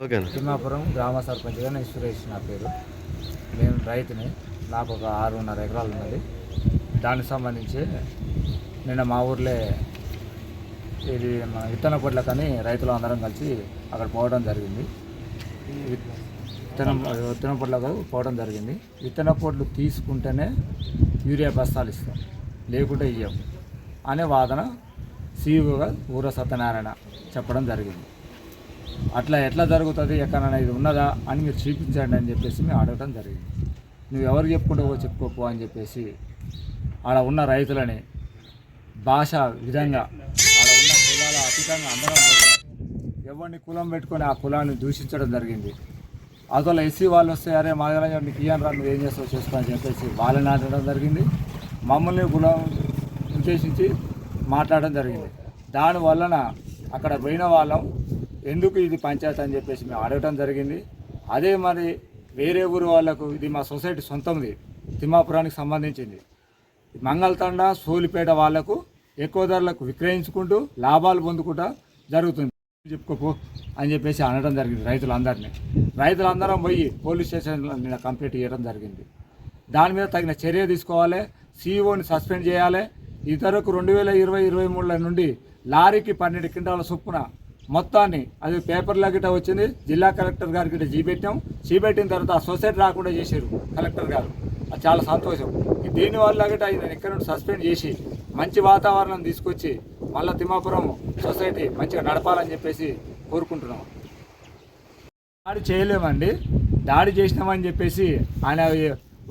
తిమ్మాపురం గ్రామ సర్పంచ్గా నేను సురేష్ నా పేరు. నేను రైతుని. నాకు ఒక ఆరున్నర ఎకరాలు ఉన్నది. దానికి సంబంధించి నిన్న మా ఊర్లో ఇది మన విత్తన పొట్లకని రైతులు అందరం కలిసి అక్కడ పోవడం జరిగింది. విత్తనం విత్తన పొట్లకు పోవడం జరిగింది. విత్తన పొట్లు తీసుకుంటేనే యూరియా బస్తాలు ఇస్తాం. లేకుంటే ఇయ్యం అనే వాదన సీఈఓగా ఊర సత్యనారాయణ చెప్పడం జరిగింది. అట్లా ఎట్లా జరుగుతుంది ఎక్కడైనా ఇది ఉన్నదా అని మీరు చూపించండి అని చెప్పేసి మేము అడగడం జరిగింది. నువ్వు ఎవరు చెప్పుకుంటావో చెప్పుకోపో అని చెప్పేసి ఆడ ఉన్న రైతులని భాష విధంగా ఆడ ఉన్న కులాల అతీతంగా అందరం ఎవరిని కులం పెట్టుకొని ఆ కులాన్ని దూషించడం జరిగింది. అసలు ఎస్సీ వాళ్ళు వస్తే అరే మా దగ్గర నీకు ఇయ్యను రా నువ్వు ఏం చేస్తావు చేసుకో అని చెప్పేసి వాళ్ళని ఆడడం జరిగింది. మమ్మల్ని కులం ఉద్దేశించి మాట్లాడడం జరిగింది. దాని వలన అక్కడ పోయిన వాళ్ళం ఎందుకు ఇది పంచాయతీ అని చెప్పేసి మేము అడగటం జరిగింది. అదే మరి వేరే ఊరు వాళ్ళకు ఇది మా సొసైటీ సొంతంది తిమ్మాపురానికి సంబంధించింది. మంగళతండ సోలిపేట వాళ్ళకు ఎక్కువ ధరలకు విక్రయించుకుంటూ లాభాలు పొందుకుంటా జరుగుతుంది. చెప్పుకోపో అని చెప్పేసి అనడం జరిగింది రైతులందరినీ. రైతులందరం పోయి పోలీస్ స్టేషన్లో నిన్న కంప్లీట్ చేయడం జరిగింది. దాని మీద తగిన చర్య తీసుకోవాలి సీఈఓని సస్పెండ్ చేయాలి. ఇతరకు రెండు వేల ఇరవై ఇరవై మూడుల నుండి లారీకి పన్నెండు క్వింటాల చొప్పున మొత్తాన్ని అది పేపర్లో గిట్ట వచ్చింది జిల్లా కలెక్టర్ గారికి గిట్ట చూపెట్టాం. చూపెట్టిన తర్వాత ఆ సొసైటీ రాకుండా చేశారు కలెక్టర్ గారు. అది చాలా సంతోషం. దీనివల్ల గిట్ట ఆయన ఇక్కడ నుండి సస్పెండ్ చేసి మంచి వాతావరణం తీసుకొచ్చి మళ్ళా తిమ్మాపురం సొసైటీ మంచిగా నడపాలని చెప్పేసి కోరుకుంటున్నాం. దాడి చేయలేమండి. దాడి చేసినామని చెప్పేసి ఆయన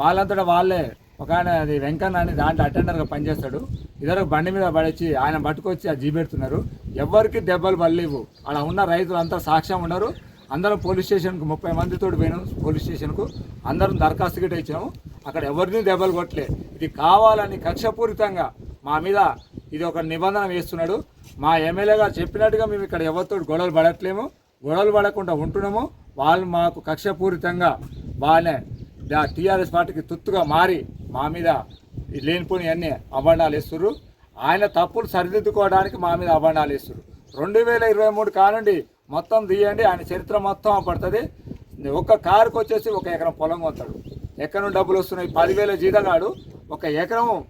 వాళ్ళంతటా వాళ్ళే ఒక ఆయన అది వెంకన్న అని దాంట్లో అటెండర్గా పనిచేస్తాడు. ఇద్దరు బండి మీద పడేసి ఆయన పట్టుకొచ్చి ఆ జీబెడుతున్నారు ఎవరికి దెబ్బలు పడలేవు. అలా ఉన్న రైతులు అంతా సాక్ష్యం ఉన్నారు. అందరం పోలీస్ స్టేషన్కు ముప్పై మందితో పోయినాం పోలీస్ స్టేషన్కు. అందరం దరఖాస్తు గిట్ట ఇచ్చాము అక్కడ ఎవరిని దెబ్బలు కొట్టలే. ఇది కావాలని కక్షపూరితంగా మా మీద ఇది ఒక నిబంధన వేస్తున్నాడు. మా ఎమ్మెల్యే గారు చెప్పినట్టుగా మేము ఇక్కడ ఎవరితో గొడవలు పడట్లేము. గొడవలు పడకుండా ఉంటున్నాము. వాళ్ళు మాకు కక్షపూరితంగా వాళ్ళే టీఆర్ఎస్ పార్టీకి తుత్తుగా మారి మా మీద లేనిపోని అన్ని అభండాలు ఇస్తున్నారు ఆయన తప్పులు సరిదిద్దుకోవడానికి మా మీద అభండాలు ఇస్తున్నారు రెండు వేల ఇరవై మూడు కానుండి మొత్తం తీయండి. ఆయన చరిత్ర మొత్తం పడుతుంది. ఒక్క కారుకు వచ్చేసి ఒక ఎకరం పొలం కొంటాడు. ఎకరం డబ్బులు వస్తున్నాయి. పదివేల జీతగాడు. ఒక ఎకరం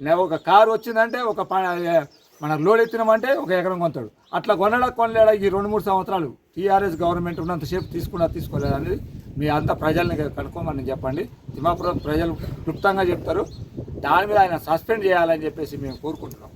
నే- ఒక కారు వచ్చిందంటే ఒక ప- మన లోడ్ ఎత్తినామంటే ఒక ఎకరం కొంటాడు. అట్లా కొనడా కొనలేడా ఈ రెండు మూడు సంవత్సరాలు? టీఆర్ఎస్ గవర్నమెంట్ ఉన్నంతసేపు తీసుకున్నా తీసుకోలేదు అనేది మీ అంతా ప్రజల్ని కనుక్కోమని చెప్పండి. తిమ్మాపురం ప్రజలు క్లుప్తంగా చెప్తారు. దాని మీద ఆయన సస్పెండ్ చేయాలని చెప్పేసి మేము కోరుకుంటున్నాం.